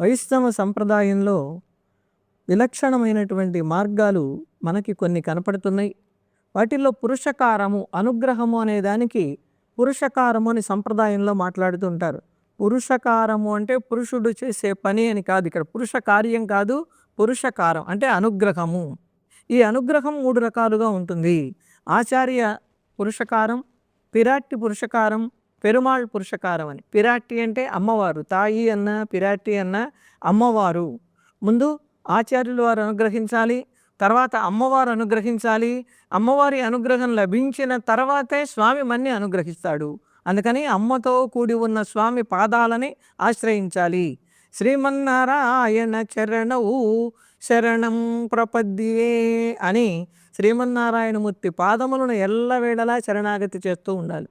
వైష్ణవ సంప్రదాయంలో విలక్షణమైనటువంటి మార్గాలు మనకి కొన్ని కనపడుతున్నాయి. వాటిల్లో పురుషకారము అనుగ్రహము అనే దానికి పురుషకారము అని సంప్రదాయంలో మాట్లాడుతుంటారు పురుషకారము అంటే పురుషుడు చేసే పని అని కాదు ఇక్కడ. పురుష కార్యం కాదు పురుషకారం అంటే అనుగ్రహము. ఈ అనుగ్రహం మూడు రకాలుగా ఉంటుంది. ఆచార్య పురుషకారం పిరాట్టి పురుషకారం పెరుమాళ్ పురుషకారం అని. పిరాటి అంటే అమ్మవారు. తాయి అన్న పిరాటి అన్న అమ్మవారు. ముందు ఆచార్యులు వారు అనుగ్రహించాలి తర్వాత అమ్మవారు అనుగ్రహించాలి. అమ్మవారి అనుగ్రహం లభించిన తర్వాతే స్వామి మన్ని అనుగ్రహిస్తాడు. అందుకని అమ్మతో కూడి ఉన్న స్వామి పాదాలని ఆశ్రయించాలి. శ్రీమన్నారాయణ చరణవు శరణం ప్రపద్యే అని శ్రీమన్నారాయణమూర్తి పాదములను ఎల్లవేళలా శరణాగతి చేస్తూ ఉండాలి.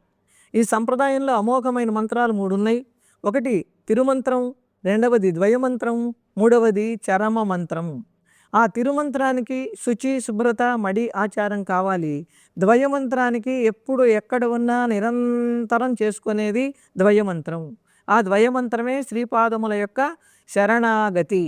ఈ సంప్రదాయంలో అమోఘమైన మంత్రాలు మూడు ఉన్నాయి ఒకటి తిరుమంత్రం రెండవది ద్వయమంత్రం మూడవది చరమ మంత్రం ఆ తిరుమంత్రానికి శుచి శుభ్రత మడి ఆచారం కావాలి. ద్వయమంత్రానికి ఎప్పుడు ఎక్కడ ఉన్నా నిరంతరం చేసుకునేది ద్వయమంత్రం. ఆ ద్వయమంత్రమే శ్రీపాదముల యొక్క శరణాగతి.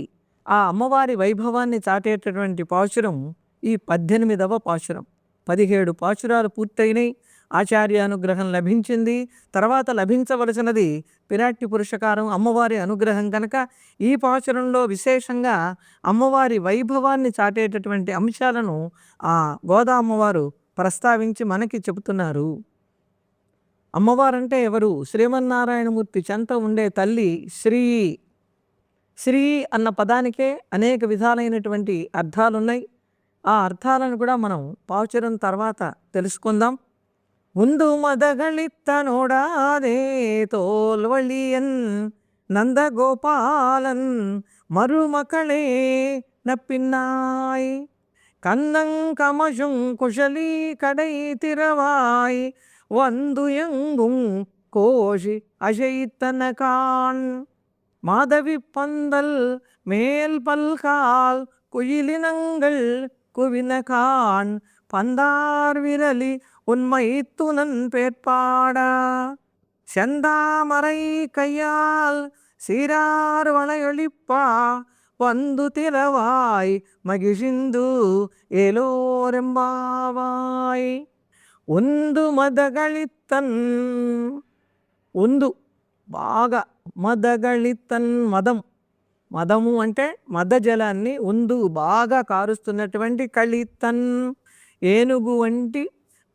ఆ అమ్మవారి వైభవాన్ని చాటేటటువంటి పాశురం ఈ పద్దెనిమిదవ పాశురం. పదిహేడు పాశురాలు పూర్తయినాయి. ఆచార్య అనుగ్రహం లభించింది. తర్వాత లభించవలసినది పిరాట్టి పురుషకారం అమ్మవారి అనుగ్రహం కనుక ఈ పాశురంలో విశేషంగా అమ్మవారి వైభవాన్ని చాటేటటువంటి అంశాలను ఆ గోదా అమ్మవారు ప్రస్తావించి మనకి చెబుతున్నారు. అమ్మవారంటే ఎవరు? శ్రీమన్నారాయణమూర్తి చెంత ఉండే తల్లి శ్రీ. శ్రీ అన్న పదానికే అనేక విధాలైనటువంటి అర్థాలున్నాయి. ఆ అర్థాలను కూడా మనం పావుచరం తర్వాత తెలుసుకుందాం. உந்து மதகளித்தனோடாதே தோல்வழியன் நந்தகோபாலன் மருமகளே நப்பின்னாய். கண்ணங்கமஷும் குஷலி கடை திறவாய் வந்துயங்கும் கோஷி அசைத்தன கான் மாதவி பந்தல் மேல் பல்கால் குயிலினங்கள் குவின கான் பந்தார் விரலி உண்மை துணன் பேட்பாடா செந்தாமரை கையால் சீரார் வளையொழிப்பா வந்து திறவாய் மகிழ்ந்து ఏలోరెంబావాయ్ ఉందు మదగళితన్ ఉందు బాగా మదగళితన్ మదం మదము అంటే మద జలాన్ని ఉందు బాగా కారుస్తున్నటువంటి కళితన్ ఏనుగు వంటి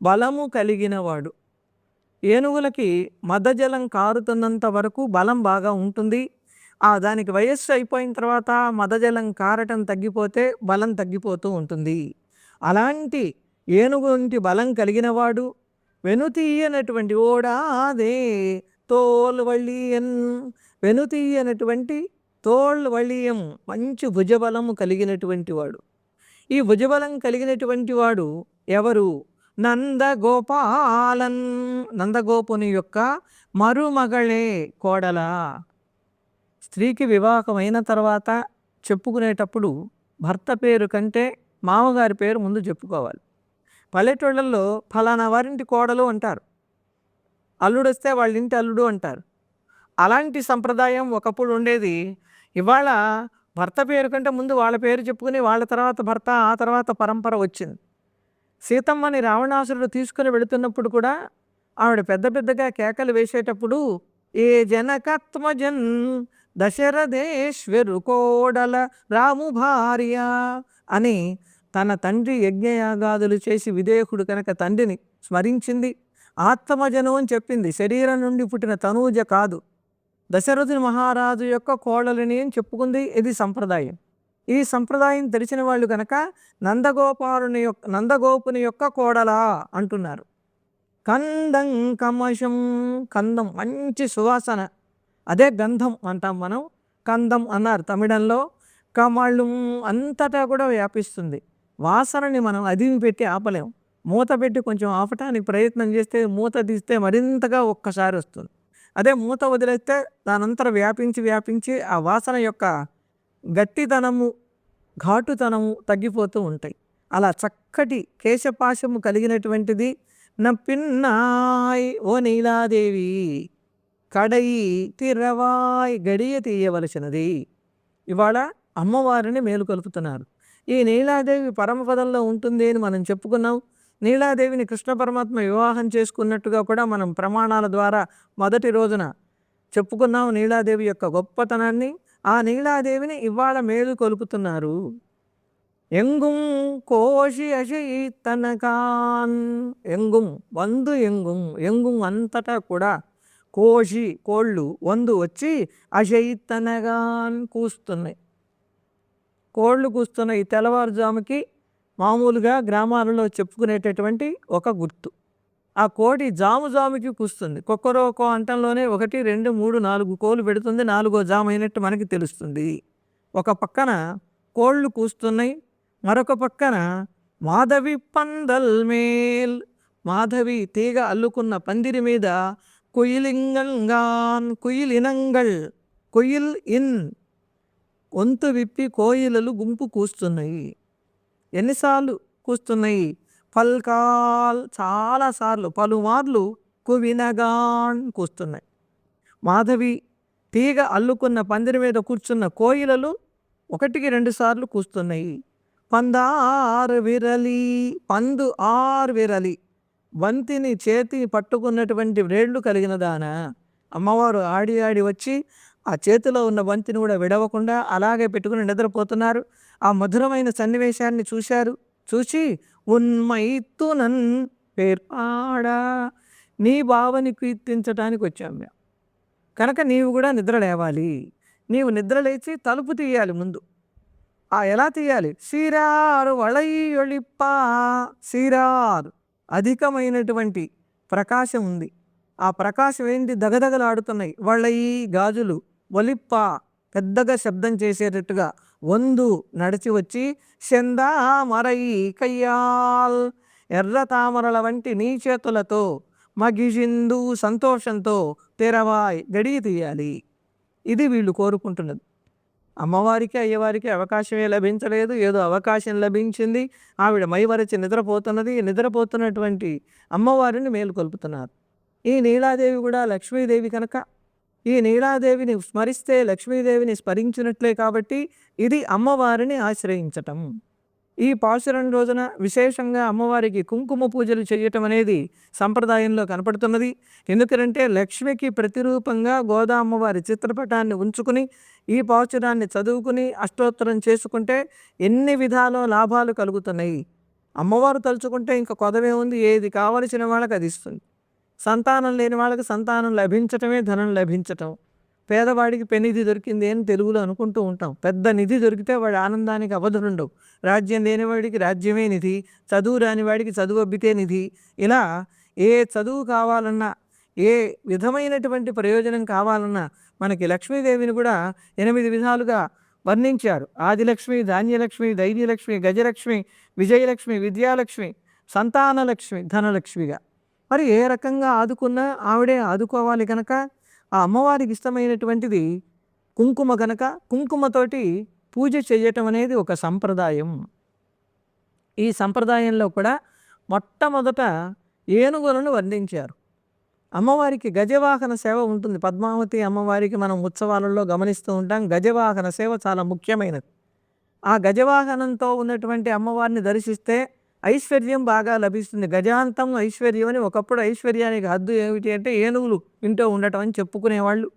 బలము కలిగినవాడు ఏనుగులకి మదజలం కారుతున్నంత వరకు బలం బాగా ఉంటుంది. ఆ దానికి వయస్సు అయిపోయిన తర్వాత మదజలం కారటం తగ్గిపోతే బలం తగ్గిపోతూ ఉంటుంది. అలాంటి ఏనుగుంటి బలం కలిగినవాడు వెనుతీయనటువంటి ఓడాదే తోల్ వెనుతీయనటువంటి తోళ్ళు వళ్ళియం మంచి భుజబలము కలిగినటువంటి వాడు. ఈ భుజబలం కలిగినటువంటి వాడు ఎవరు? నందగోపాలన్. నందగోపుని యొక్క మరుమగళే కోడల. స్త్రీకి వివాహమైన తర్వాత చెప్పుకునేటప్పుడు భర్త పేరు కంటే మామగారి పేరు ముందు చెప్పుకోవాలి. పల్లెటూళ్ళల్లో ఫలానా వారింటి కోడలు అంటారు. అల్లుడు వస్తే వాళ్ళ ఇంటి అల్లుడు అంటారు. అలాంటి సంప్రదాయం ఒకప్పుడు ఉండేది. ఇవాళ భర్త పేరు కంటే ముందు వాళ్ళ పేరు చెప్పుకుని వాళ్ళ తర్వాత భర్త ఆ తర్వాత పరంపర వచ్చింది. సీతమ్మని రావణాసురుడు తీసుకుని వెళుతున్నప్పుడు కూడా ఆవిడ పెద్ద పెద్దగా కేకలు వేసేటప్పుడు ఏ జనకత్మజన్ దశరథేశ్వరు కోడల రాము భార్య అని తన తండ్రి యజ్ఞయాగాదులు చేసి విదేహుడు కనుక తండ్రిని స్మరించింది. ఆత్మజను అని చెప్పింది. శరీరం నుండి పుట్టిన తనూజ కాదు. దశరథుని మహారాజు యొక్క కోడలిని అని చెప్పుకుంది. ఇది సంప్రదాయం. ఈ సంప్రదాయం తెరిచిన వాళ్ళు కనుక నందగోపాలుని యొక్క నందగోపుని యొక్క కోడలా అంటున్నారు. కందం కమశం కందం మంచి సువాసన. అదే గంధం అంటాం మనం. కందం అన్నారు తమిళంలో. కమళం అంతటా కూడా వ్యాపిస్తుంది. వాసనని మనం అదిమి పెట్టి ఆపలేం. మూత పెట్టి కొంచెం ఆపటానికి ప్రయత్నం చేస్తే మూత తీస్తే మరింతగా ఒక్కసారి వస్తుంది. అదే మూత వదిలేస్తే దానంతర వ్యాపించి వ్యాపించి ఆ వాసన యొక్క గట్టితనము ఘాటుతనము తగ్గిపోతూ ఉంటాయి. అలా చక్కటి కేశపాశము కలిగినటువంటిది నప్పిన్నాయ్ ఓ నీలాదేవి కడయి తిరవాయ్ గడియ తీయవలసినది. ఇవాళ అమ్మవారిని మేలుకొలుపుతున్నారు. ఈ నీలాదేవి పరమపదంలో ఉంటుంది అని మనం చెప్పుకున్నాం. నీలాదేవిని కృష్ణ పరమాత్మ వివాహం చేసుకున్నట్టుగా కూడా మనం ప్రమాణాల ద్వారా మొదటి రోజున చెప్పుకున్నాం నీలాదేవి యొక్క గొప్పతనాన్ని ఆ నీలాదేవిని ఇవాళ మేలు కొలుపుతున్నారు. ఎంగుం కోషి అషి తనకాన్. ఎంగుం వందు ఎంగుం ఎంగుం అంతటా కూడా కోషి కోళ్ళు వందు వచ్చి అషయితనగాన్ కూస్తున్నాయి. కోళ్ళు కూస్తున్న ఈ తెల్లవారుజాముకి మామూలుగా గ్రామాలలో చెప్పుకునేటటువంటి ఒక గుర్తు. ఆ కోడి జాము జాముకి కూస్తుంది. ఒక్కో అంటంలోనే ఒకటి రెండు మూడు నాలుగు కోళ్ళు పెడుతుంది. నాలుగో జాము అయినట్టు మనకి తెలుస్తుంది. ఒక పక్కన కోళ్ళు కూస్తున్నాయి. మరొక పక్కన మాధవి పందల్ మేల్. మాధవి తీగ అల్లుకున్న పందిరి మీద కుయిలింగంగాన్ కుయిలినంగల్ కుయిల్ ఇన్. గొంతు విప్పి కోయిలలు గుంపు కూస్తున్నాయి. ఎన్నిసార్లు కూస్తున్నాయి? పల్కాల్ చాలాసార్లు పలుమార్లు కువినగాన్ కూస్తున్నాయి. మాధవి తీగ అల్లుకున్న పందిరి మీద కూర్చున్న కోయిలలు ఒకటికి రెండు సార్లు కూస్తున్నాయి. పందారు విరలి పందు ఆరు విరలి బంతిని చేతి పట్టుకున్నటువంటి వ్రేళ్ళు కలిగిన దాన. అమ్మవారు ఆడి ఆడి వచ్చి ఆ చేతిలో ఉన్న బంతిని కూడా విడవకుండా అలాగే పెట్టుకుని నిద్రపోతున్నారు. ఆ మధురమైన సన్నివేశాన్ని చూశారు. చూసి ఉన్మైతునన్ పేర్పాడా. నీ భావని కీర్తించడానికి వచ్చాం మేము. కనుక నీవు కూడా నిద్ర లేవాలి. నీవు నిద్ర లేచి తలుపు తీయాలి ముందు. ఆ ఎలా తీయాలి? సీరారు వళయొళిప్పా సీరారు. అధికమైనటువంటి ప్రకాశం ఉంది. ఆ ప్రకాశం ఏంటి? దగదగలాడుతున్నాయి. వళయి గాజులు. ఒలిప్ప. పెద్దగా శబ్దం చేసేటట్టుగా వందు నడిచి వచ్చి శందా మరయి కయ్యాల్ ఎర్ర తామరల వంటి నీ చేతులతో మగిజిందు సంతోషంతో తెరవాయ్ గడియ తీయాలి. ఇది వీళ్ళు కోరుకుంటున్నది. అమ్మవారికి అయ్యవారికి అవకాశమే లభించలేదు. ఏదో అవకాశం లభించింది. ఆవిడ మైవరచి నిద్రపోతున్నది. నిద్రపోతున్నటువంటి అమ్మవారిని మేలుకొల్పుతున్నారు ఈ నీలాదేవి కూడా లక్ష్మీదేవి కనుక ఈ నీలాదేవిని స్మరిస్తే లక్ష్మీదేవిని స్మరించినట్లే కాబట్టి ఇది అమ్మవారిని ఆశ్రయించటం. ఈ పాశురం రోజున విశేషంగా అమ్మవారికి కుంకుమ పూజలు చేయటం అనేది సంప్రదాయంలో కనపడుతున్నది. ఎందుకంటే లక్ష్మికి ప్రతిరూపంగా గోదా అమ్మవారి చిత్రపటాన్ని ఉంచుకుని ఈ పాశురాన్ని చదువుకుని అష్టోత్తరం చేసుకుంటే ఎన్ని విధాల లాభాలు కలుగుతున్నాయి. అమ్మవారు తలుచుకుంటే ఇంకా కొదవే ఉంది. ఏది కావలసిన వాళ్ళకి అది ఇస్తుంది. సంతానం లేని వాళ్ళకి సంతానం లభించటమే ధనం లభించటం. పేదవాడికి పెనిధి దొరికింది అని తెలుగులో అనుకుంటూ ఉంటాం. పెద్ద నిధి దొరికితే వాడి ఆనందానికి అవధులుండవు. రాజ్యం లేనివాడికి రాజ్యమే నిధి చదువు రాని వాడికి చదువు అబ్బితే నిధి. ఇలా ఏ చదువు కావాలన్నా ఏ విధమైనటువంటి ప్రయోజనం కావాలన్నా మనకి లక్ష్మీదేవిని కూడా ఎనిమిది విధాలుగా వర్ణించారు. ఆదిలక్ష్మి ధాన్యలక్ష్మి ధైర్యలక్ష్మి గజలక్ష్మి విజయలక్ష్మి విద్యాలక్ష్మి సంతానలక్ష్మి ధనలక్ష్మిగా. మరి ఏ రకంగా ఆదుకున్నా ఆవిడే ఆదుకోవాలి కనుక ఆ అమ్మవారికి ఇష్టమైనటువంటిది కుంకుమ కనుక కుంకుమతోటి పూజ చేయటం అనేది ఒక సంప్రదాయం. ఈ సంప్రదాయంలో కూడా మొట్టమొదట ఏనుగులను వర్ణించారు అమ్మవారికి గజవాహన సేవ ఉంటుంది. పద్మావతి అమ్మవారికి మనం ఉత్సవాలలో గమనిస్తూ ఉంటాం. గజవాహన సేవ చాలా ముఖ్యమైనది. ఆ గజవాహనంతో ఉన్నటువంటి అమ్మవారిని దర్శిస్తే ఐశ్వర్యం బాగా లభిస్తుంది. గజాంతం ఐశ్వర్యం అని ఒకప్పుడు ఐశ్వర్యానికి హద్దు ఏమిటి అంటే ఏనుగులు ఇంట్లో ఉండటం అని చెప్పుకునేవాళ్ళు.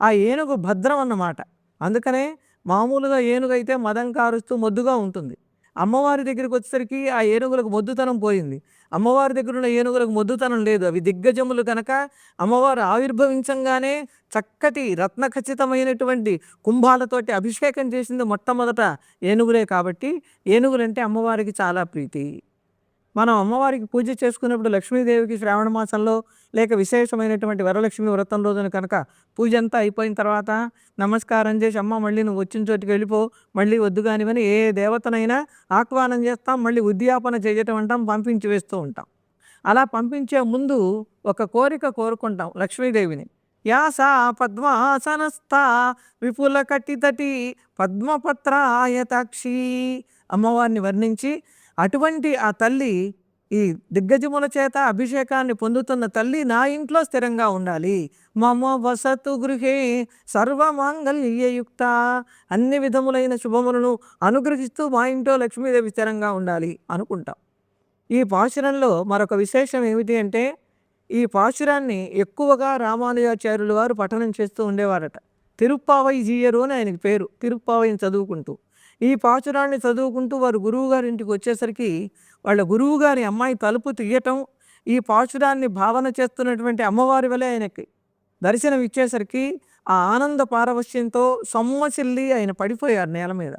ఆ ఏనుగు భద్రం అన్నమాట. అందుకనే మామూలుగా ఏనుగు అయితే మదం కారుస్తూ మొద్దుగా ఉంటుంది. అమ్మవారి దగ్గరికి వచ్చేసరికి ఆ ఏనుగులకు మొద్దుతనం పోయింది. అమ్మవారి దగ్గర ఉన్న ఏనుగులకు మొద్దుతనం లేదు. అవి దిగ్గజములు కనుక అమ్మవారు ఆవిర్భవించంగానే చక్కటి రత్న ఖచ్చితమైనటువంటి కుంభాలతోటి అభిషేకం చేసింది మొట్టమొదట ఏనుగులే కాబట్టి ఏనుగులంటే అమ్మవారికి చాలా ప్రీతి. మనం అమ్మవారికి పూజ చేసుకున్నప్పుడు లక్ష్మీదేవికి శ్రావణ మాసంలో లేక విశేషమైనటువంటి వరలక్ష్మి వ్రతం రోజున కనుక పూజ అంతా అయిపోయిన తర్వాత నమస్కారం చేసి అమ్మ మళ్ళీ నువ్వు వచ్చిన చోటికి వెళ్ళిపో మళ్ళీ వద్దు కానివని ఏ దేవతనైనా ఆహ్వానం చేస్తాం మళ్ళీ ఉద్యాపన చేయటం అంటాం పంపించి వేస్తూ ఉంటాం. అలా పంపించే ముందు ఒక కోరిక కోరుకుంటాం లక్ష్మీదేవిని. యాస పద్మాసనస్థ విపుల కట్టితటి పద్మపత్రాయతాక్షి అమ్మవారిని వర్ణించి అటువంటి ఆ తల్లి ఈ దిగ్గజముల చేత అభిషేకాన్ని పొందుతున్న తల్లి నా ఇంట్లో స్థిరంగా ఉండాలి. మమ వసతు గృహే సర్వమాంగళ్యయుక్త అన్ని విధములైన శుభములను అనుగ్రహిస్తూ మా ఇంట్లో లక్ష్మీదేవి స్థిరంగా ఉండాలి అనుకుంటాం. ఈ పాశురంలో మరొక విశేషం ఏమిటి అంటే ఈ పాశురాన్ని ఎక్కువగా రామానుజాచార్యులు వారు పఠనం చేస్తూ ఉండేవారట. తిరుప్పావై జీయరు అని ఆయనకి పేరు. తిరుప్పావైని చదువుకుంటూ. ఈ పాచురాన్ని చదువుకుంటూ వారు గురువుగారి ఇంటికి వచ్చేసరికి వాళ్ళ గురువుగారి అమ్మాయి తలుపు తీయటం ఈ పాచురాన్ని భావన చేస్తున్నటువంటి అమ్మవారి వలె ఆయనకి దర్శనం ఇచ్చేసరికి ఆ ఆనంద పారవశ్యంతో సొమ్మసిల్లి ఆయన పడిపోయారు నేల మీద.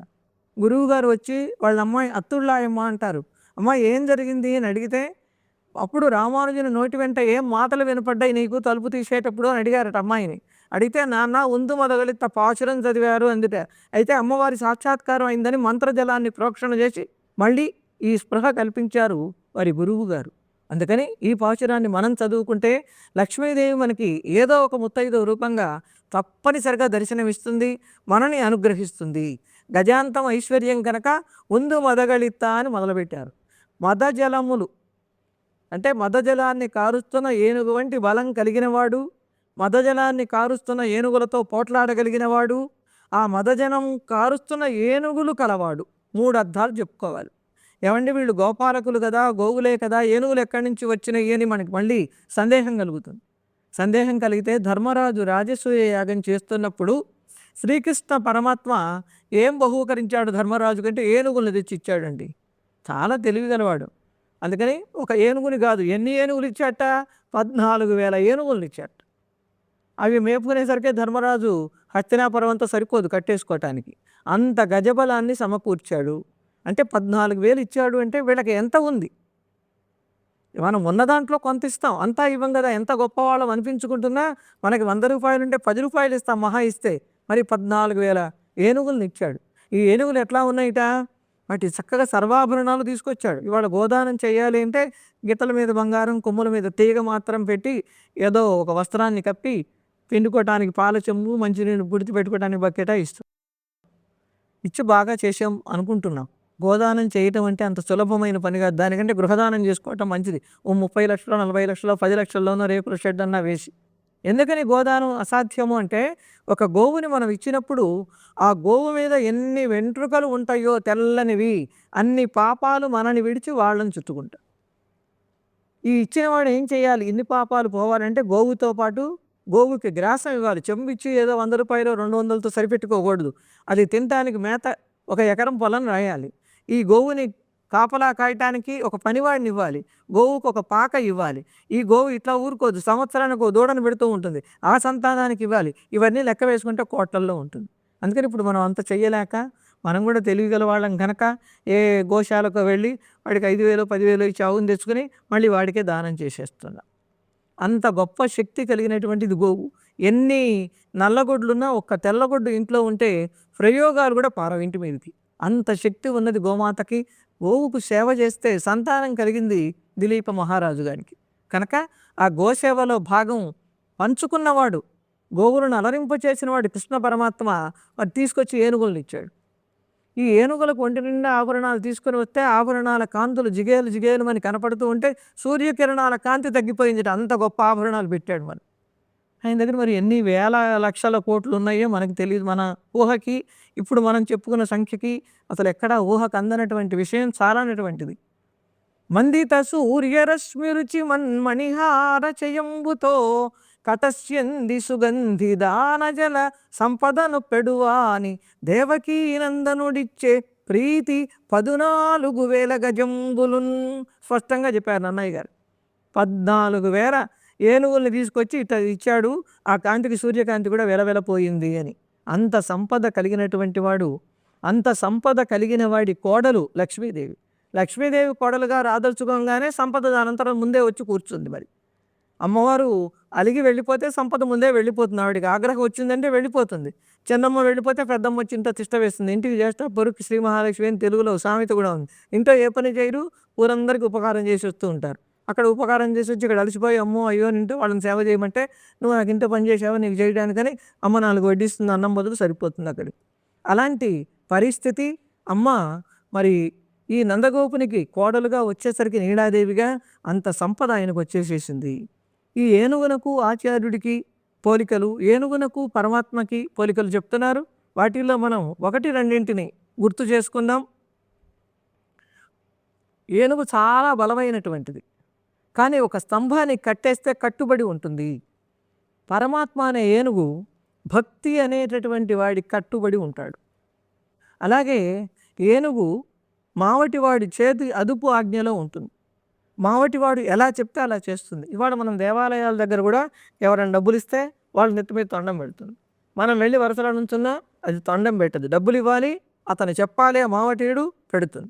గురువుగారు వచ్చి వాళ్ళ అమ్మాయి అత్తుళ్ళాయమ్మ అంటారు. అమ్మ ఏం జరిగింది అని అడిగితే అప్పుడు రామానుజుని నోటి వెంట ఏం మాటలు వినపడ్డాయి నీకు తలుపు తీసేటప్పుడు అని అడిగారట అమ్మాయిని. అడిగితే నాన్న ఉందు మొదగలిత పాశురం చదివారు అందుట. అయితే అమ్మవారి సాక్షాత్కారం అయిందని మంత్రజలాన్ని ప్రోక్షణ చేసి మళ్ళీ ఈ స్పృహ కల్పించారు వారి గురువు గారు. అందుకని ఈ పాశురాన్ని మనం చదువుకుంటే లక్ష్మీదేవి మనకి ఏదో ఒక ముత్తైదో రూపంగా తప్పనిసరిగా దర్శనమిస్తుంది మనని అనుగ్రహిస్తుంది. గజాంతం ఐశ్వర్యం కనుక ఉందు మదగళిత అని మొదలుపెట్టారు. మదజలములు అంటే మదజలాన్ని కారుస్తున్న ఏనుగు వంటి బలం కలిగినవాడు మదజనాన్ని కారుస్తున్న ఏనుగులతో పోట్లాడగలిగినవాడు ఆ మదజనం కారుస్తున్న ఏనుగులు కలవాడు. మూడు అర్థాలు చెప్పుకోవాలి. ఏమండి వీళ్ళు గోపాలకులు కదా గోవులే కదా ఏనుగులు ఎక్కడి నుంచి వచ్చినాయి అని మనకి మళ్ళీ సందేహం కలుగుతుంది. సందేహం కలిగితే ధర్మరాజు రాజసూయ యాగం చేస్తున్నప్పుడు శ్రీకృష్ణ పరమాత్మ ఏం బహూకరించాడు ధర్మరాజు కంటే ఏనుగులను తెచ్చి ఇచ్చాడండి. చాలా తెలివిగలవాడు. అందుకని ఒక ఏనుగుని కాదు ఎన్ని ఏనుగులు ఇచ్చాట? పద్నాలుగు వేల ఏనుగులను ఇచ్చాట. అవి మేపుకునేసరికి ధర్మరాజు హస్తినాపురమంతా సరిపోదు కట్టేసుకోవటానికి అంత గజబలాన్ని సమకూర్చాడు. అంటే పద్నాలుగు వేలు ఇచ్చాడు అంటే వీళ్ళకి ఎంత ఉంది? మనం ఉన్న దాంట్లో కొంత ఇస్తాం. అంతా ఇవ్వం కదా. ఎంత గొప్పవాళ్ళం అనిపించుకుంటున్నా మనకి వంద రూపాయలు ఉంటే పది రూపాయలు ఇస్తాం. మహా ఇస్తే. మరి పద్నాలుగు వేల ఏనుగులను ఇచ్చాడు. ఈ ఏనుగులు ఎట్లా ఉన్నాయిట? వాటి చక్కగా సర్వాభరణాలు తీసుకొచ్చాడు. ఇవాళ గోదానం చేయాలి అంటే గిట్టల మీద బంగారం కొమ్ముల మీద తీగ మాత్రం పెట్టి ఏదో ఒక వస్త్రాన్ని కప్పి పిండుకోవటానికి పాల చెంబు మంచినీళ్ళు పుడిచి పెట్టుకోవడానికి బకెటా ఇస్తాం. ఇచ్చి బాగా చేసాం అనుకుంటున్నాం. గోదానం చేయటం అంటే అంత సులభమైన పని కాదు. దానికంటే గృహదానం చేసుకోవటం మంచిది. ఓ ముప్పై లక్షలు నలభై లక్షలు పది లక్షల్లోనో రేపుల షెడ్ అన్నా వేసి. ఎందుకని గోదానం అసాధ్యము అంటే ఒక గోవుని మనం ఇచ్చినప్పుడు ఆ గోవు మీద ఎన్ని వెంట్రుకలు ఉంటాయో తెల్లనివి అన్ని పాపాలు మనని విడిచి వాళ్ళని చుట్టుకుంటాం ఈ ఇచ్చినవాడు ఏం చేయాలి? ఇన్ని పాపాలు పోవాలంటే గోవుతో పాటు గోవుకి గ్రాసం ఇవ్వాలి చెంబిచ్చి ఏదో వంద రూపాయలు రెండు వందలతో సరిపెట్టుకోకూడదు. అది తినడానికి మేత ఒక ఎకరం పొలం రాయాలి. ఈ గోవుని కాపలా కాయటానికి ఒక పనివాడిని ఇవ్వాలి. గోవుకు ఒక పాక ఇవ్వాలి. ఈ గోవు ఇట్లా ఊరుకోదు. సంవత్సరానికి ఒక దూడను పెడుతూ ఉంటుంది. ఆ సంతానానికి ఇవ్వాలి. ఇవన్నీ లెక్క వేసుకుంటే కోట్లల్లో ఉంటుంది. అందుకని ఇప్పుడు మనం అంత చెయ్యలేక మనం కూడా తెలివిగల వాళ్ళం కనుక ఏ గోశాలకు వెళ్ళి వాడికి ఐదు వేలు పదివేలు ఇచ్చి ఆవును తెచ్చుకొని మళ్ళీ వాడికే దానం చేసేస్తున్నాం. అంత గొప్ప శక్తి కలిగినటువంటిది గోవు. ఎన్ని నల్లగొడ్లున్నా ఒక్క తెల్లగొడ్డు ఇంట్లో ఉంటే ప్రయోగాలు కూడా పారవు ఇంటి మీదకి. అంత శక్తి ఉన్నది గోమాతకి. గోవుకు సేవ చేస్తే సంతానం కలిగింది దిలీప మహారాజు గారికి. కనుక ఆ గోసేవలో భాగం పంచుకున్నవాడు గోవులను అలరింప చేసినవాడు కృష్ణ పరమాత్మ వాడు తీసుకొచ్చి ఏనుగులను ఇచ్చాడు. ఈ ఏనుగులకు ఒంటి నిండా ఆభరణాలు తీసుకొని వస్తే ఆభరణాల కాంతులు జిగేలు జిగేలు అని కనపడుతూ ఉంటే సూర్యకిరణాల కాంతి తగ్గిపోయింది అంత గొప్ప ఆభరణాలు పెట్టాడు మరి. ఆయన దగ్గర మరి ఎన్ని వేల లక్షల కోట్లు ఉన్నాయో మనకు తెలియదు. మన ఊహకి ఇప్పుడు మనం చెప్పుకున్న సంఖ్యకి అసలు ఎక్కడా ఊహకు అందనటువంటి విషయం చాలానటువంటిది. మందిత సూర్యరశ్మి రుచి మణిహార చయంబుతో కటస్యంది సుగంధి దానజల సంపదను పెడువాని దేవకీ నందనుడిచ్చే ప్రీతి పదునాలుగు వేల గజంబులున్. స్పష్టంగా చెప్పారు నన్నయ్య గారు. పద్నాలుగు వేల ఏనుగుల్ని తీసుకొచ్చి ఇట్ట ఇచ్చాడు. ఆ కాంతికి సూర్యకాంతి కూడా వెలవెలపోయింది అని. అంత సంపద కలిగినటువంటి వాడు అంత సంపద కలిగిన వాడి కోడలు లక్ష్మీదేవి. లక్ష్మీదేవి కోడలుగా రాదలుచుకోగానే సంపద అనంతరం ముందే వచ్చి కూర్చుంది మరి. అమ్మవారు అలిగి వెళ్ళిపోతే సంపద ముందే వెళ్ళిపోతుంది. ఆవిడికి ఆగ్రహం వచ్చిందంటే వెళ్ళిపోతుంది. చిన్నమ్మ వెళ్ళిపోతే పెద్దమ్మ వచ్చి తిష్ట వేస్తుంది. ఇంటికి చేస్తే పొరుకు శ్రీ మహాలక్ష్మి అని తెలుగులో సామెత కూడా ఉంది. ఇంట్లో ఏ పని చేయరు ఊరందరికీ ఉపకారం చేసి వస్తూ ఉంటారు. అక్కడ ఉపకారం చేసి వచ్చి ఇక్కడ అలసిపోయి అమ్మో అయ్యో నింటూ వాళ్ళని సేవ చేయమంటే నువ్వు నాకు ఇంత పని చేసావో నీకు చేయడానికని అమ్మ నాలుగు వడ్డిస్తుంది అన్నం బదులు సరిపోతుంది అక్కడికి. అలాంటి పరిస్థితి అమ్మ మరి ఈ నందగోపునికి కోడలుగా వచ్చేసరికి నీలాదేవిగా అంత సంపద ఆయనకు వచ్చేసేసింది. ఈ ఏనుగునకు ఆచార్యుడికి పోలికలు ఏనుగునకు పరమాత్మకి పోలికలు చెప్తున్నారు. వాటిల్లో మనం ఒకటి రెండింటిని గుర్తు చేసుకుందాం. ఏనుగు చాలా బలమైనటువంటిది. కానీ ఒక స్తంభాన్ని కట్టేస్తే కట్టుబడి ఉంటుంది. పరమాత్మ అనే ఏనుగు భక్తి అనేటటువంటి వాడి కట్టుబడి ఉంటాడు. అలాగే ఏనుగు మావటివాడి చేతి అదుపు ఆజ్ఞలో ఉంటుంది. మావటివాడు ఎలా చెప్తే అలా చేస్తుంది. ఇవాళ మనం దేవాలయాల దగ్గర కూడా ఎవరైనా డబ్బులు ఇస్తే వాళ్ళు నెత్తి మీద తొండం పెడుతుంది. మనం వెళ్ళి వరుసలో నుంచున్నా అది తొండం పెట్టదు. డబ్బులు ఇవ్వాలి అతను చెప్పాలి ఆ మావటీయుడు పెడుతుంది.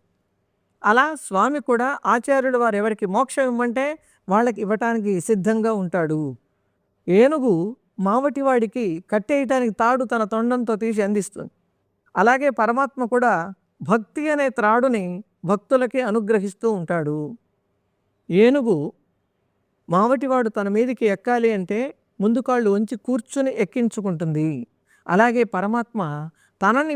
అలా స్వామి కూడా ఆచార్యుడు వారు ఎవరికి మోక్షం ఇవ్వమంటే వాళ్ళకి ఇవ్వటానికి సిద్ధంగా ఉంటాడు. ఏనుగు మావటివాడికి కట్టేయటానికి తాడు తన తొండంతో తీసి అందిస్తుంది. అలాగే పరమాత్మ కూడా భక్తి అనే త్రాడుని భక్తులకి అనుగ్రహిస్తూ ఉంటాడు. ఏనుగు మావటివాడు తన మీదకి ఎక్కాలి అంటే ముందు కాళ్ళు వంచి కూర్చుని ఎక్కించుకుంటుంది. అలాగే పరమాత్మ తనని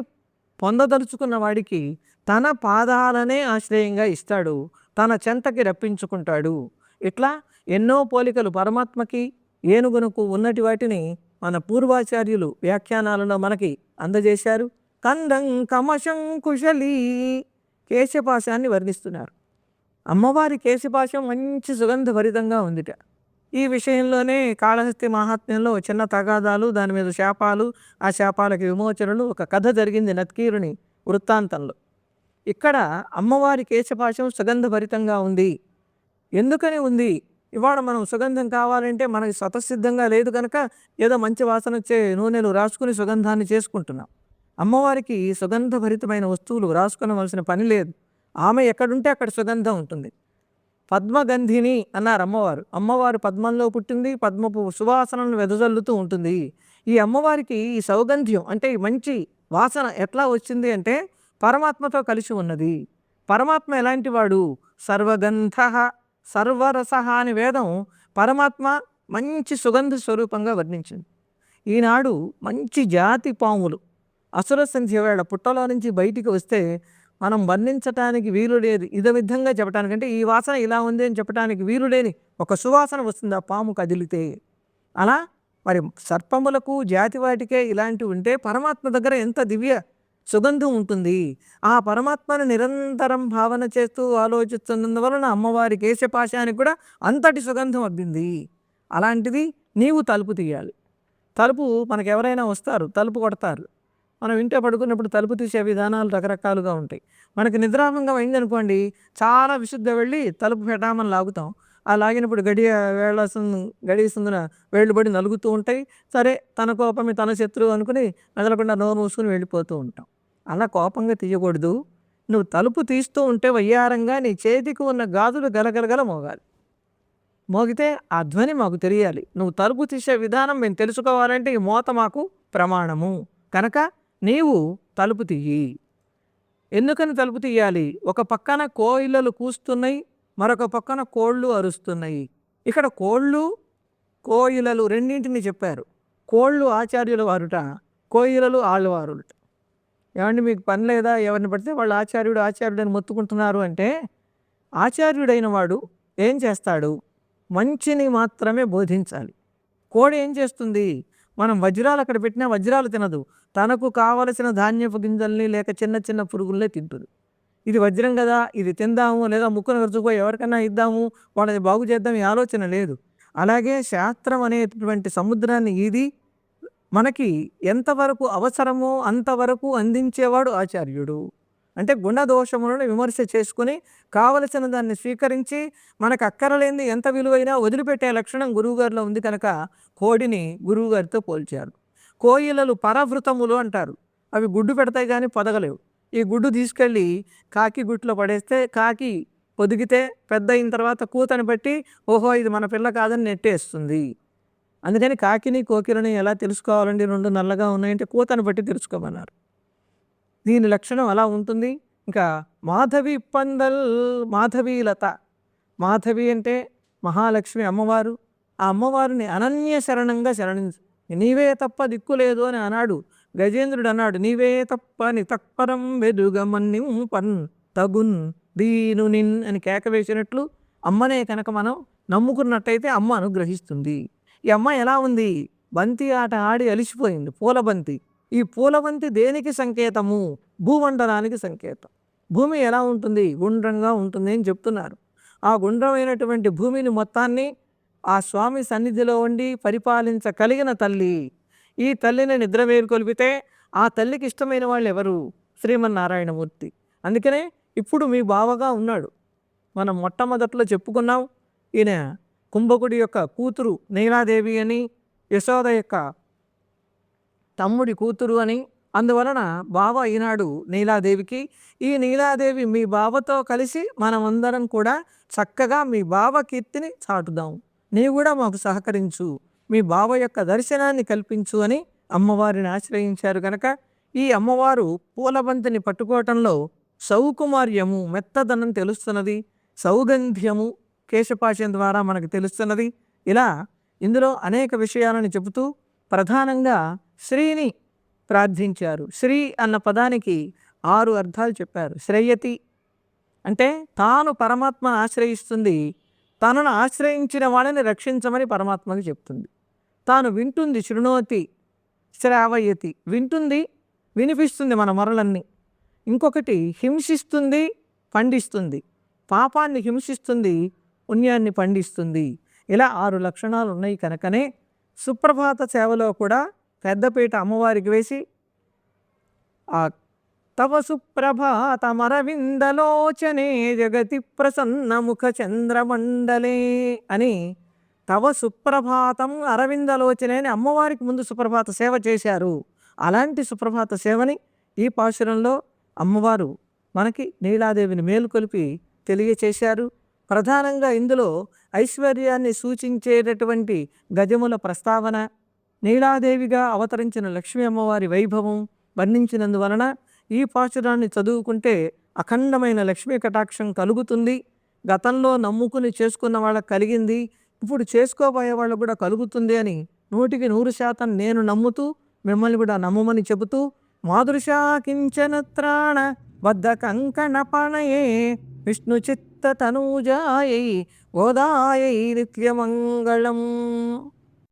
పొందదలుచుకున్న వాడికి తన పాదాలనే ఆశ్రయంగా ఇస్తాడు. తన చెంతకి రప్పించుకుంటాడు. ఇట్లా ఎన్నో పోలికలు పరమాత్మకి ఏనుగునకు ఉన్నటి వాటిని మన పూర్వాచార్యులు వ్యాఖ్యానాలలో మనకి అందజేశారు. కందం కమశంకుశలి కేశపాశాన్ని వర్ణిస్తున్నారు. అమ్మవారి కేశపాశం మంచి సుగంధభరితంగా ఉందిట. ఈ విషయంలోనే కాళహస్తి మహాత్మ్యంలో చిన్న తగాదాలు దాని మీద శాపాలు ఆ శాపాలకి విమోచనలు ఒక కథ జరిగింది నత్కీరుని వృత్తాంతంలో. ఇక్కడ అమ్మవారి కేశపాశం సుగంధభరితంగా ఉంది. ఎందుకని ఉంది? ఇవాళ మనం సుగంధం కావాలంటే మనకి స్వతసిద్ధంగా లేదు కనుక ఏదో మంచి వాసన వచ్చే నూనెలు రాసుకుని సుగంధాన్ని చేసుకుంటున్నాం. అమ్మవారికి సుగంధభరితమైన వస్తువులు రాసుకునవలసిన పని లేదు. ఆమె ఎక్కడుంటే అక్కడ సుగంధం ఉంటుంది. పద్మగంధిని అన్నారు అమ్మవారు. అమ్మవారు పద్మంలో పుట్టింది పద్మపు సువాసనలను వెదజల్లుతూ ఉంటుంది. ఈ అమ్మవారికి ఈ సౌగంధ్యం అంటే ఈ మంచి వాసన ఎట్లా వచ్చింది అంటే పరమాత్మతో కలిసి ఉన్నది. పరమాత్మ ఎలాంటి వాడు? సర్వగంధ సర్వరస అని వేదం పరమాత్మ మంచి సుగంధ స్వరూపంగా వర్ణించింది. ఈనాడు మంచి జాతి పాములు. అసుర సంధ్య వేళ పుట్టలో నుంచి బయటికి వస్తే మనం వర్ణించటానికి వీలు లేదు ఇదే విధంగా చెప్పటానికంటే ఈ వాసన ఇలా ఉంది అని చెప్పడానికి వీలు లేని ఒక సువాసన వస్తుంది ఆ పాము కదిలితే. అలా మరి సర్పములకు జాతి వాటికే ఇలాంటివి ఉంటే పరమాత్మ దగ్గర ఎంత దివ్య సుగంధం ఉంటుంది. ఆ పరమాత్మను నిరంతరం భావన చేస్తూ ఆలోచిస్తున్నందువలన అమ్మవారి కేశపాశానికి కూడా అంతటి సుగంధం అబ్బింది అలాంటిది నీవు తలుపు తీయాలి. తలుపు మనకు ఎవరైనా వస్తారు. తలుపు కొడతారు. మనం ఇంట్లో పడుకున్నప్పుడు తలుపు తీసే విధానాలు రకరకాలుగా ఉంటాయి. మనకి నిద్రాభంగం అయిందనుకోండి చాలా విశుద్ధ వెళ్ళి తలుపు పెట్టామని లాగుతాం. ఆ లాగినప్పుడు గడియ వేళాస్తుంది గడిస్తుందిన వేళ్ళు పడి నలుగుతూ ఉంటాయి. సరే తన కోపమే తన శత్రువు అనుకుని మెదలకుండా నోరు మూసుకుని వెళ్ళిపోతూ ఉంటాం. అలా కోపంగా తీయకూడదు. నువ్వు తలుపు తీస్తూ ఉంటే వయ్యారంగా నీ చేతికి ఉన్న గాజులు గలగలగల మోగాలి. మోగితే ఆ ధ్వని మాకు తెలియాలి. నువ్వు తలుపు తీసే విధానం మేము తెలుసుకోవాలంటే ఈ మోత మాకు ప్రమాణము. కనుక నీవు తలుపు తీయి. ఎందుకని తలుపు తీయాలి? ఒక పక్కన కోయిలలు కూస్తున్నాయి మరొక పక్కన కోళ్ళు అరుస్తున్నాయి. ఇక్కడ కోళ్ళు కోయిలలు రెండింటిని చెప్పారు. కోళ్ళు ఆచార్యుల వారుట కోయిలలు ఆళ్ళవారుట ఏమండి మీకు పని లేదా? ఎవరిని పడితే వాళ్ళు ఆచార్యుడు ఆచార్యుడని మొత్తుకుంటున్నారు అంటే ఆచార్యుడైన వాడు ఏం చేస్తాడు? మంచిని మాత్రమే బోధించాలి. కోడి ఏం చేస్తుంది? మనం వజ్రాలు అక్కడ పెట్టినా వజ్రాలు తినదు. తనకు కావలసిన ధాన్యపు గింజల్ని లేక చిన్న చిన్న పురుగుల్నే తింటుంది. ఇది వజ్రం కదా ఇది తిందాము లేదా ముక్కును ఖర్చుపోయి ఎవరికైనా ఇద్దాము వాళ్ళని బాగు చేద్దాం ఈ ఆలోచన లేదు. అలాగే శాస్త్రం అనేటటువంటి సముద్రాన్ని ఇది మనకి ఎంతవరకు అవసరమో అంతవరకు అందించేవాడు ఆచార్యుడు. అంటే గుణదోషములను విమర్శ చేసుకుని కావలసిన దాన్ని స్వీకరించి మనకు అక్కరలేని ఎంత విలువైనా వదిలిపెట్టే లక్షణం గురువుగారిలో ఉంది కనుక కోడిని గురువుగారితో పోల్చారు. కోయిలలు పరవృతములు అంటారు. అవి గుడ్డు పెడతాయి కానీ పొదగలేవు. ఈ గుడ్డు తీసుకెళ్ళి కాకి గుట్లో పడేస్తే కాకి పొదిగితే పెద్ద అయిన తర్వాత కూతని బట్టి ఓహో ఇది మన పిల్ల కాదని నెట్టేస్తుంది. అందుకని కాకిని కోకిలని ఎలా తెలుసుకోవాలండి? రెండు నల్లగా ఉన్నాయంటే కూతని బట్టి తెలుసుకోమన్నారు. దీని లక్షణం అలా ఉంటుంది. ఇంకా మాధవి పందల్ మాధవి లత. మాధవి అంటే మహాలక్ష్మి అమ్మవారు. ఆ అమ్మవారిని అనన్య శరణంగా శరణించు. నీవే తప్ప దిక్కు లేదు అని అన్నాడు. గజేంద్రుడు అన్నాడు నీవే తప్ప ని తత్పరం వెదుగమన్ని పన్ తగున్ దీను నిన్ అని కేక వేసినట్లు అమ్మనే కనుక మనం నమ్ముకున్నట్టయితే అమ్మ అనుగ్రహిస్తుంది. ఈ అమ్మ ఎలా ఉంది? బంతి ఆట ఆడి అలిసిపోయింది పూలబంతి ఈ పూలవంతి దేనికి సంకేతము? భూమండలానికి సంకేతం. భూమి ఎలా ఉంటుంది? గుండ్రంగా ఉంటుంది అని చెప్తున్నారు. ఆ గుండ్రమైనటువంటి భూమిని మొత్తాన్ని ఆ స్వామి సన్నిధిలో ఉండి పరిపాలించగలిగిన తల్లి. ఈ తల్లిని నిద్ర మేలుకొల్పితే ఆ తల్లికి ఇష్టమైన వాళ్ళు ఎవరు? శ్రీమన్నారాయణమూర్తి. అందుకనే ఇప్పుడు మీ బావగా ఉన్నాడు. మనం మొట్టమొదట్లో చెప్పుకున్నాం ఈయన కుంభకుడి యొక్క కూతురు నీలాదేవి అని యశోద యొక్క తమ్ముడి కూతురు అని. అందువలన బావ ఈనాడు నీలాదేవికి ఈ నీలాదేవి మీ బావతో కలిసి మనమందరం కూడా చక్కగా మీ బావ కీర్తిని చాటుదాం. నీవు కూడా మాకు సహకరించు. మీ బావ యొక్క దర్శనాన్ని కల్పించు అని అమ్మవారిని ఆశ్రయించారు కనుక ఈ అమ్మవారు పూలబంతిని పట్టుకోవటంలో సౌకుమార్యము మెత్తదనం తెలుస్తున్నది. సౌగంధ్యము కేశపాశం ద్వారా మనకు తెలుస్తున్నది. ఇలా ఇందులో అనేక విషయాలను చెబుతూ ప్రధానంగా శ్రీని ప్రార్థించారు. శ్రీ అన్న పదానికి ఆరు అర్థాలు చెప్పారు. శ్రేయతి అంటే తాను పరమాత్మను ఆశ్రయిస్తుంది. తనను ఆశ్రయించిన వాళ్ళని రక్షించమని పరమాత్మకి చెప్తుంది. తాను వింటుంది శృణోతి శ్రావయతి. వింటుంది వినిపిస్తుంది మన మొరలన్నీ. ఇంకొకటి హింసిస్తుంది పండిస్తుంది. పాపాన్ని హింసిస్తుంది పుణ్యాన్ని పండిస్తుంది. ఇలా ఆరు లక్షణాలు ఉన్నాయి కనుకనే సుప్రభాత సేవలో కూడా పెద్దపీట అమ్మవారికి వేసి ఆ తవ సుప్రభాతమరవిందలోచనే జగతి ప్రసన్న ముఖ చంద్రమండలే అని తవ సుప్రభాతం అరవిందలోచనే అని అమ్మవారికి ముందు సుప్రభాత సేవ చేశారు. అలాంటి సుప్రభాత సేవని ఈ పాశురంలో అమ్మవారు మనకి నీలాదేవిని మేలుకొలిపి తెలియచేశారు. ప్రధానంగా ఇందులో ఐశ్వర్యాన్ని సూచించేటటువంటి గజముల ప్రస్తావన నీలాదేవిగా అవతరించిన లక్ష్మీ అమ్మవారి వైభవం వర్ణించినందువలన ఈ పాశురాన్ని చదువుకుంటే అఖండమైన లక్ష్మీ కటాక్షం కలుగుతుంది. గతంలో నమ్ముకుని చేసుకున్న వాళ్ళకి కలిగింది ఇప్పుడు చేసుకోబోయే వాళ్ళకు కూడా కలుగుతుంది అని నూటికి నూరు శాతం నేను నమ్ముతూ మిమ్మల్ని కూడా నమ్మమని చెబుతూ మాదృశా కించన త్రాణ బద్ధ కంకణ పణయే విష్ణు చిత్త తనూజాయై గోదాయై నిత్యమంగళం.